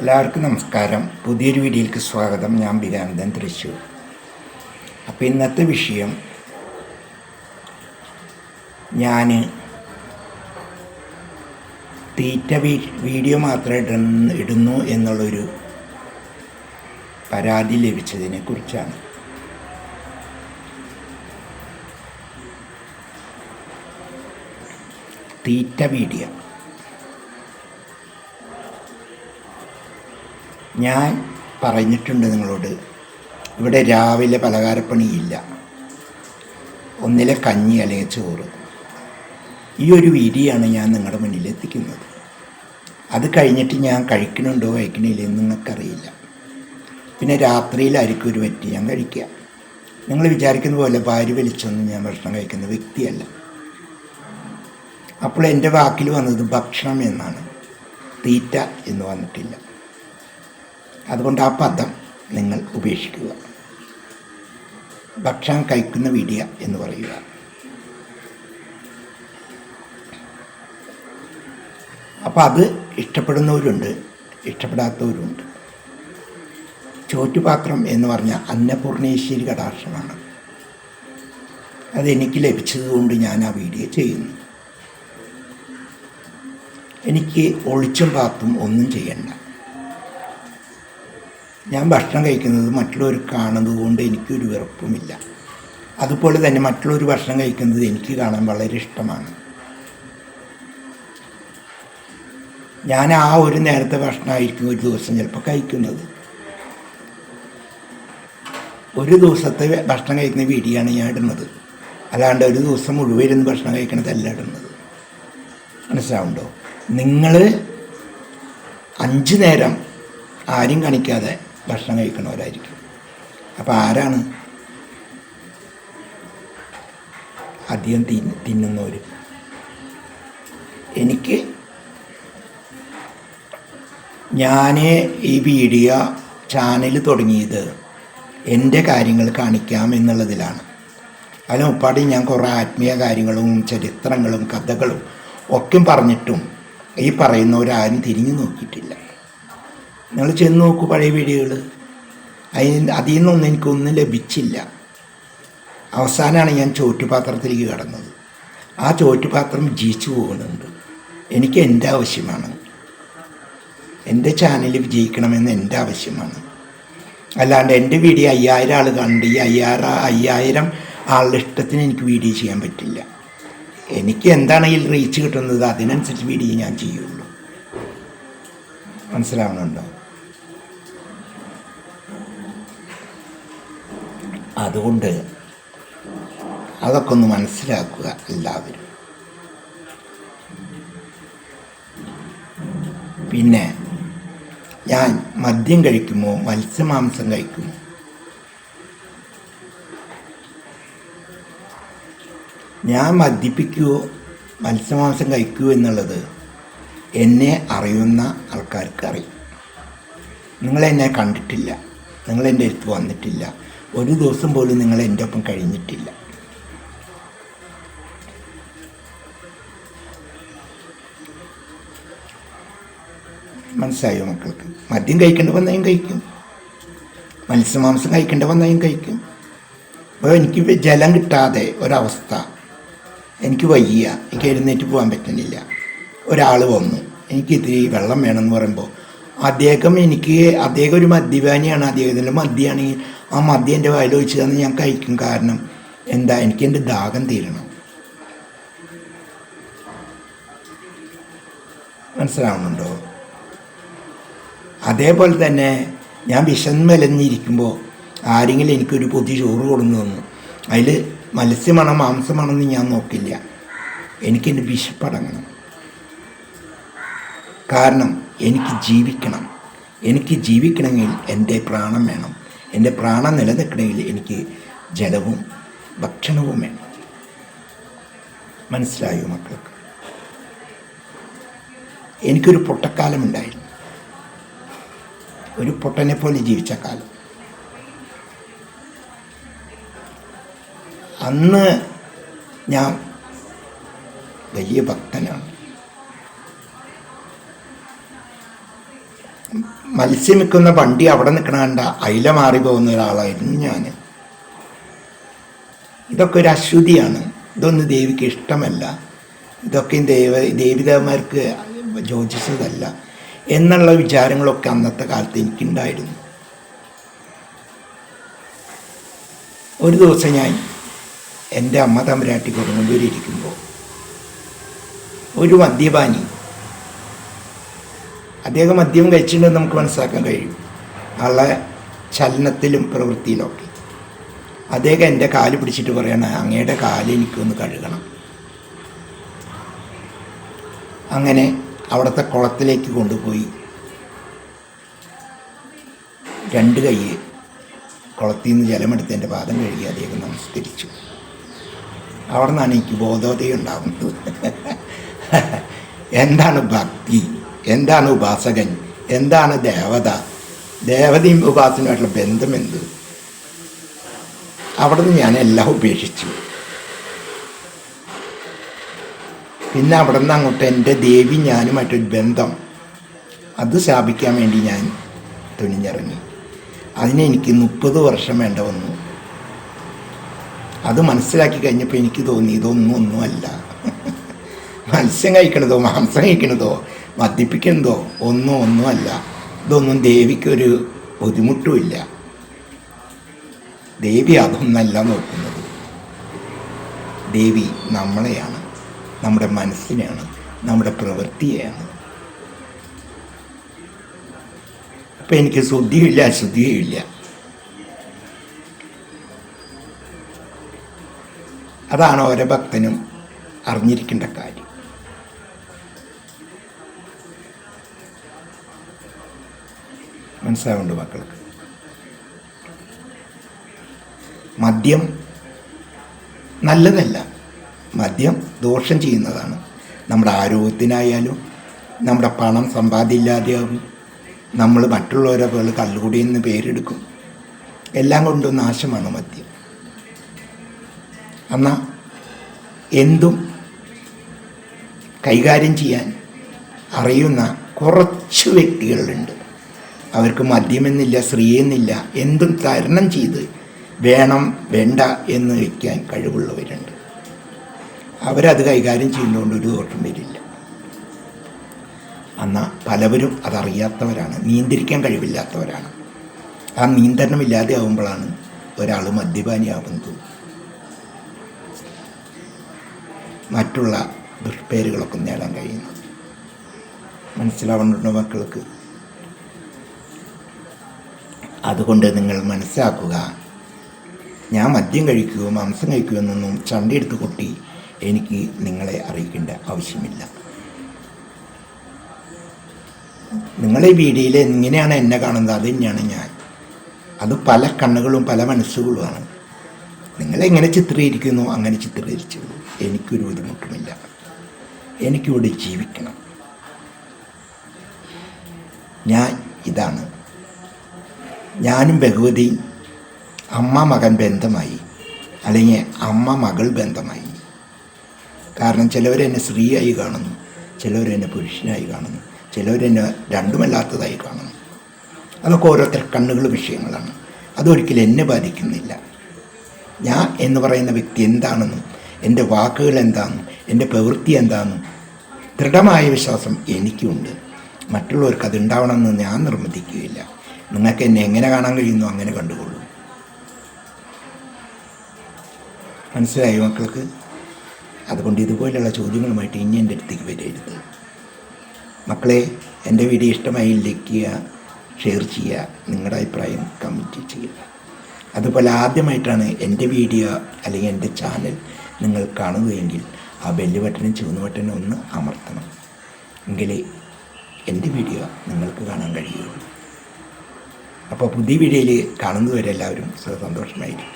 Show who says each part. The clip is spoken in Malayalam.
Speaker 1: എല്ലാവർക്കും നമസ്കാരം. പുതിയൊരു വീഡിയോയിലേക്ക് സ്വാഗതം. ഞാൻ ബിരാനന്ദൻ തൃശ്ശൂർ. അപ്പോൾ ഇന്നത്തെ വിഷയം ഞാൻ തീറ്റ വീഡിയോ മാത്രമേ ഇടുന്നു എന്നുള്ളൊരു പരാതി ലഭിച്ചതിനെ കുറിച്ചാണ്. തീറ്റ വീഡിയോ. ഞാൻ പറഞ്ഞിട്ടുണ്ട് നിങ്ങളോട് ഇവിടെ രാവിലെ പലകാരപ്പണിയില്ല ഒന്നിലെ കഞ്ഞി അല്ലെങ്കിൽ ചോറ്. ഈ ഒരു വിരിയാണ് ഞാൻ നിങ്ങളുടെ മുന്നിൽ എത്തിക്കുന്നത്. അത് കഴിഞ്ഞിട്ട് ഞാൻ കഴിക്കണുണ്ടോ കഴിക്കണില്ലെന്ന് നിങ്ങൾക്കറിയില്ല. പിന്നെ രാത്രിയിലായിരിക്കും ഒരു പറ്റി ഞാൻ കഴിക്കുക. നിങ്ങൾ വിചാരിക്കുന്ന പോലെ ഭാര്യ വലിച്ചൊന്നും ഞാൻ ഭക്ഷണം കഴിക്കുന്ന വ്യക്തിയല്ല. അപ്പോൾ എന്റെ വാക്കിൽ വന്നത് ഭക്ഷണം എന്നാണ്. തീറ്റ എന്ന് വന്നിട്ടില്ല. അതുകൊണ്ട് ആ പദം നിങ്ങൾ ഉപേക്ഷിക്കുക. ഭക്ഷണം കഴിക്കുന്ന വീഡിയ എന്ന് പറയുക. അപ്പോൾ അത് ഇഷ്ടപ്പെടുന്നവരുണ്ട് ഇഷ്ടപ്പെടാത്തവരുണ്ട്. ചോറ്റുപാത്രം എന്ന് പറഞ്ഞാൽ അന്നപൂർണേശ്വരി കടാക്ഷമാണ്. അതെനിക്ക് ലഭിച്ചതുകൊണ്ട് ഞാൻ ആ വീഡിയോ ചെയ്യുന്നു. എനിക്ക് ഒളിച്ചും പാത്തും ഒന്നും ചെയ്യണ്ട. ഞാൻ ഭക്ഷണം കഴിക്കുന്നത് മറ്റുള്ളവർ കാണുന്നത് കൊണ്ട് എനിക്കൊരു വെറുപ്പുമില്ല. അതുപോലെ തന്നെ മറ്റുള്ളവർ ഭക്ഷണം കഴിക്കുന്നത് എനിക്ക് കാണാൻ വളരെ ഇഷ്ടമാണ്. ഞാൻ ആ ഒരു നേരത്തെ ഭക്ഷണമായിരിക്കും ഒരു ദിവസം ചിലപ്പോൾ കഴിക്കുന്നത്. ഒരു ദിവസത്തെ ഭക്ഷണം കഴിക്കുന്ന വീടിയാണ് ഞാൻ ഇടുന്നത്. അല്ലാണ്ട് ഒരു ദിവസം മുഴുവൻ ഇരുന്ന് ഭക്ഷണം കഴിക്കണതല്ല ഇടുന്നത്. മനസ്സിലാവുണ്ടോ? നിങ്ങൾ അഞ്ച് നേരം ആരും കാണിക്കാതെ ഭക്ഷണം കഴിക്കണവരായിരിക്കും അപ്പോൾ ആരാണ്? അധികം തി തിന്നുന്നവർ എനിക്ക് ഞാൻ ഈ വീഡിയോ ചാനൽ തുടങ്ങിയത് എന്റെ കാര്യങ്ങൾ കാണിക്കാം എന്നുള്ളതിലാണ്. അതിന് ഉപ്പാടി ഞാൻ കുറേ ആത്മീയ കാര്യങ്ങളും ചരിത്രങ്ങളും കഥകളും ഒക്കെ പറഞ്ഞിട്ടും ഈ പറയുന്നവരാരും തിരിഞ്ഞു നോക്കിയിട്ടില്ല. നിങ്ങൾ ചെന്ന് നോക്കൂ പഴയ വീഡിയോകൾ അതിന് അതിൽ നിന്നൊന്നും എനിക്കൊന്നും ലഭിച്ചില്ല. അവസാനമാണ് ഞാൻ ചോറ്റുപാത്രത്തിലേക്ക് കടന്നത്. ആ ചോറ്റുപാത്രം ജയിച്ചു പോകുന്നുണ്ട്. എനിക്ക് എന്റെ ആവശ്യമാണ്. എന്റെ ചാനൽ വിജയിക്കണമെന്ന് എന്റെ ആവശ്യമാണ്. അല്ലാണ്ട് എന്റെ വീഡിയോ അയ്യായിരം ആൾ കണ്ട് ഈ അയ്യായിരം അയ്യായിരം ആളുടെ ഇഷ്ടത്തിന് എനിക്ക് വീഡിയോ ചെയ്യാൻ പറ്റില്ല. എനിക്ക് എന്താണ് ഈ റീച്ച് കിട്ടുന്നത്? അതിനനുസരിച്ച് വീഡിയോ ഞാൻ ചെയ്യുള്ളൂ. മനസ്സിലാവുന്നുണ്ടോ? അതുകൊണ്ട് അതൊക്കെ ഒന്ന് മനസ്സിലാക്കുക എല്ലാവരും. പിന്നെ ഞാൻ മദ്യം കഴിക്കുമോ? മത്സ്യമാംസം കഴിക്കുമോ? ഞാൻ മദ്യപിക്കുമോ മത്സ്യമാംസം കഴിക്കുമോ എന്നുള്ളത് എന്നെ അറിയുന്ന ആൾക്കാർക്ക് അറിയും. നിങ്ങളെന്നെ കണ്ടിട്ടില്ല. നിങ്ങളെന്റെ അടുത്ത് വന്നിട്ടില്ല. ഒരു ദിവസം പോലും നിങ്ങൾ എന്റെ ഒപ്പം കഴിഞ്ഞിട്ടില്ല. മനസ്സിലായോ മക്കൾക്ക്? മദ്യം കഴിക്കേണ്ട വന്നതും കഴിക്കും. മത്സ്യമാംസം കഴിക്കേണ്ട വന്നതും കഴിക്കും. അപ്പോൾ എനിക്ക് ജലം കിട്ടാതെ ഒരവസ്ഥ. എനിക്ക് വയ്യ. എനിക്ക് എഴുന്നേറ്റ് പോകാൻ പറ്റുന്നില്ല. ഒരാൾ വന്നു. എനിക്ക് ഇത്തിരി വെള്ളം വേണമെന്ന് പറയുമ്പോൾ അദ്ദേഹം എനിക്ക് അദ്ദേഹം ഒരു മദ്യപാനിയാണ്. അദ്ദേഹത്തിന്റെ മദ്യമാണെങ്കിൽ ആ മദ്യം എന്റെ വായിൽ ഒഴിച്ചു തന്നെ ഞാൻ കഴിക്കും കാരണം എന്താ? എനിക്ക് എന്റെ ദാഹം തീരണം. മനസ്സിലാവുന്നുണ്ടോ? അതേപോലെ തന്നെ ഞാൻ വിശന്മലഞ്ഞിരിക്കുമ്പോൾ ആരെങ്കിലും എനിക്കൊരു പൊതി ചോറ് കൊടുന്നു തന്നു. അതിൽ മത്സ്യമാണോ മാംസമാണെന്ന് ഞാൻ നോക്കില്ല. എനിക്കെന്റെ വിശപ്പടങ്ങണം കാരണം എനിക്ക് ജീവിക്കണം. എനിക്ക് ജീവിക്കണമെങ്കിൽ എന്റെ പ്രാണം വേണം. എന്റെ പ്രാണം നിലനിൽക്കണമെങ്കിൽ എനിക്ക് ജലവും ഭക്ഷണവും വേണം. മനസ്സിലായോ മക്കൾക്ക്? എനിക്കൊരു പൊട്ടക്കാലമുണ്ടായിരുന്നു ഒരു പൊട്ടനെ പോലെ ജീവിച്ച കാലം. അന്ന് ഞാൻ വലിയ ഭക്തനാണ്. മത്സ്യം വിൽക്കുന്ന വണ്ടി അവിടെ നിൽക്കണ കണ്ട അയില മാറി പോകുന്ന ഒരാളായിരുന്നു ഞാൻ ഇതൊക്കെ ഒരു അശുദ്ധിയാണ് ഇതൊന്നും ദേവിക്ക് ഇഷ്ടമല്ല. ഇതൊക്കെ ദേവ ദേവിദേവന്മാർക്ക് യോജിച്ചതല്ല എന്നുള്ള വിചാരങ്ങളൊക്കെ അന്നത്തെ കാലത്ത് എനിക്കുണ്ടായിരുന്നു. ഒരു ദിവസം ഞാൻ എന്റെ അമ്മ തമ്പുരാട്ടി കൊടുങ്ങല്ലൂരിയിരിക്കുമ്പോൾ ഒരു മദ്യപാനി അദ്ദേഹം മദ്യം കഴിച്ചിട്ടുണ്ടെന്ന് നമുക്ക് മനസ്സിലാക്കാൻ കഴിയും. ആളെ ചലനത്തിലും പ്രവൃത്തിയിലൊക്കെ. അദ്ദേഹം എന്റെ കാൽ പിടിച്ചിട്ട് പറയണ അങ്ങയുടെ കാൽ എനിക്കൊന്ന് കഴുകണം. അങ്ങനെ അവിടുത്തെ കുളത്തിലേക്ക് കൊണ്ടുപോയി. രണ്ട് കൈ കുളത്തിൽ നിന്ന് ജലമെടുത്ത് എന്റെ പാദം കഴുകി അദ്ദേഹം നമസ്കരിച്ചു. അവിടെ നിന്നാണ് എനിക്ക് ബോധോദയം ഉണ്ടാകുന്നത് എന്താണ് ഭക്തി? എന്താണ് ഉപാസകൻ? എന്താണ് ദേവത? ദേവതയും ഉപാസനുമായിട്ടുള്ള ബന്ധം എന്ത് അവിടെ നിന്ന് ഞാൻ എല്ലാം ഉപേക്ഷിച്ചു. പിന്നെ അവിടെ നിന്ന് അങ്ങോട്ട് എന്റെ ദേവി ഞാനുമായിട്ടൊരു ബന്ധം. അത് സ്ഥാപിക്കാൻ വേണ്ടി ഞാൻ തുനിഞ്ഞിറങ്ങി. അതിന് എനിക്ക് മുപ്പത് വർഷം വേണ്ട വന്നു. അത് മനസ്സിലാക്കി കഴിഞ്ഞപ്പോൾ എനിക്ക് തോന്നി ഇതൊന്നും ഒന്നുമല്ല. മത്സ്യം കഴിക്കണതോ മാംസം കഴിക്കണതോ മദ്യപ്പിക്കണതോ ഒന്നും ഒന്നുമല്ല. ഇതൊന്നും ദേവിക്കൊരു ബുദ്ധിമുട്ടുമില്ല. ദേവി അതൊന്നല്ല നോക്കുന്നത്. ദേവി നമ്മളെയാണ്. നമ്മുടെ മനസ്സിനെയാണ്. നമ്മുടെ പ്രവൃത്തിയെയാണ്. അപ്പം എനിക്ക് ശുദ്ധിയില്ല അശുദ്ധിയില്ല. അതാണ് ഓരോ ഭക്തനും അറിഞ്ഞിരിക്കേണ്ട കാര്യം. മനസ്സിലാവുണ്ട് മക്കൾക്ക്. മദ്യം നല്ലതല്ല. മദ്യം ദോഷം ചെയ്യുന്നതാണ്. നമ്മുടെ ആരോഗ്യത്തിനായാലും നമ്മുടെ പണം സമ്പാദ്യമില്ലാതെയാകും നമ്മൾ മറ്റുള്ളവരെ പോലെ കള്ളുകൂടി എന്ന് പേരെടുക്കും. എല്ലാം കൊണ്ടും നാശമാണ് മദ്യം. എന്നാൽ എന്തും കൈകാര്യം ചെയ്യാൻ അറിയുന്ന കുറച്ച് വ്യക്തികളുണ്ട്. അവർക്ക് മദ്യമെന്നില്ല സ്ത്രീയെന്നില്ല എന്തും തരണം ചെയ്ത് വേണം വേണ്ട എന്ന് വയ്ക്കാൻ കഴിവുള്ളവരുണ്ട്. അവരത് കൈകാര്യം ചെയ്യുന്നതുകൊണ്ട് ഒരു ദോഷം വരില്ല. എന്നാൽ പലവരും അതറിയാത്തവരാണ് നിയന്ത്രിക്കാൻ കഴിവില്ലാത്തവരാണ്. ആ നിയന്ത്രണമില്ലാതെ ആകുമ്പോഴാണ് ഒരാൾ മദ്യപാനിയാവുന്നത്. മറ്റുള്ള ദുഷ്പേരുകളൊക്കെ നേടാൻ കഴിയുന്നത്. മനസ്സിലാവുന്നുണ്ടോ മക്കൾക്ക്? അതുകൊണ്ട് നിങ്ങൾ മനസ്സിലാക്കുക. ഞാൻ മദ്യം കഴിക്കുകയോ മാംസം കഴിക്കുകയോ എന്നൊന്നും ചണ്ടയെടുത്ത് കൊട്ടി എനിക്ക് നിങ്ങളെ അറിയിക്കേണ്ട ആവശ്യമില്ല. നിങ്ങളെ വീഡിയോയിൽ എങ്ങനെയാണ് എന്നെ കാണുന്നത്. അത് തന്നെയാണ് ഞാൻ. അത് പല കണ്ണുകളും പല മനസ്സുകളുമാണ്. നിങ്ങളെങ്ങനെ ചിത്രീകരിക്കുന്നു? അങ്ങനെ ചിത്രീകരിച്ചുള്ളൂ എനിക്കൊരു ബുദ്ധിമുട്ടുമില്ല. എനിക്കിവിടെ ജീവിക്കണം. ഞാൻ ഇതാണ്. ഞാനും ഭഗവതി അമ്മ മകൻ ബന്ധമായി അല്ലെങ്കിൽ അമ്മ മകൾ ബന്ധമായി. കാരണം ചിലവരെന്നെ സ്ത്രീയായി കാണുന്നു ചിലവരെന്നെ പുരുഷനായി കാണുന്നു ചിലവരെന്നെ രണ്ടുമല്ലാത്തതായി കാണുന്നു. അതൊക്കെ ഓരോരുത്തർ കണ്ണുകൾ വിഷയങ്ങളാണ്. അതൊരിക്കലും എന്നെ ബാധിക്കുന്നില്ല. ഞാൻ എന്ന് പറയുന്ന വ്യക്തി എന്താണെന്നും എന്റെ വാക്കുകൾ എന്താണെന്നും എന്റെ പ്രവൃത്തി എന്താണെന്നും ദൃഢമായ വിശ്വാസം എനിക്കുണ്ട്. മറ്റുള്ളവർക്ക് അതുണ്ടാവണമെന്ന് ഞാൻ നിർബന്ധിക്കുകയില്ല. നിങ്ങൾക്ക് എന്നെ എങ്ങനെ കാണാൻ കഴിയുന്നു അങ്ങനെ കണ്ടുകൊള്ളൂ. മനസ്സിലായി മക്കൾക്ക്? അതുകൊണ്ട് ഇതുപോലെയുള്ള ചോദ്യങ്ങളുമായിട്ട് ഇനി എന്റെ അടുത്തേക്ക് വരരുത്. മക്കളെ എന്റെ വീഡിയോ ഇഷ്ടമായി ലൈക്ക് ചെയ്യുക ഷെയർ ചെയ്യുക നിങ്ങളുടെ അഭിപ്രായം കമന്റ് ചെയ്യുക. അതുപോലെ ആദ്യമായിട്ടാണ് എന്റെ വീഡിയോ അല്ലെങ്കിൽ എന്റെ ചാനൽ നിങ്ങൾ കാണുകയെങ്കിൽ ആ ബെല്ല് ബട്ടനും ചുവന്ന ബട്ടനും ഒന്ന് അമർത്തണം. എങ്കിലേ എന്റെ വീഡിയോ നിങ്ങൾക്ക് കാണാൻ കഴിയുള്ളൂ. അപ്പോൾ പുതിയ വീഡിയോയിൽ കാണുന്നവരെല്ലാവരും സന്തോഷമായിരിക്കും.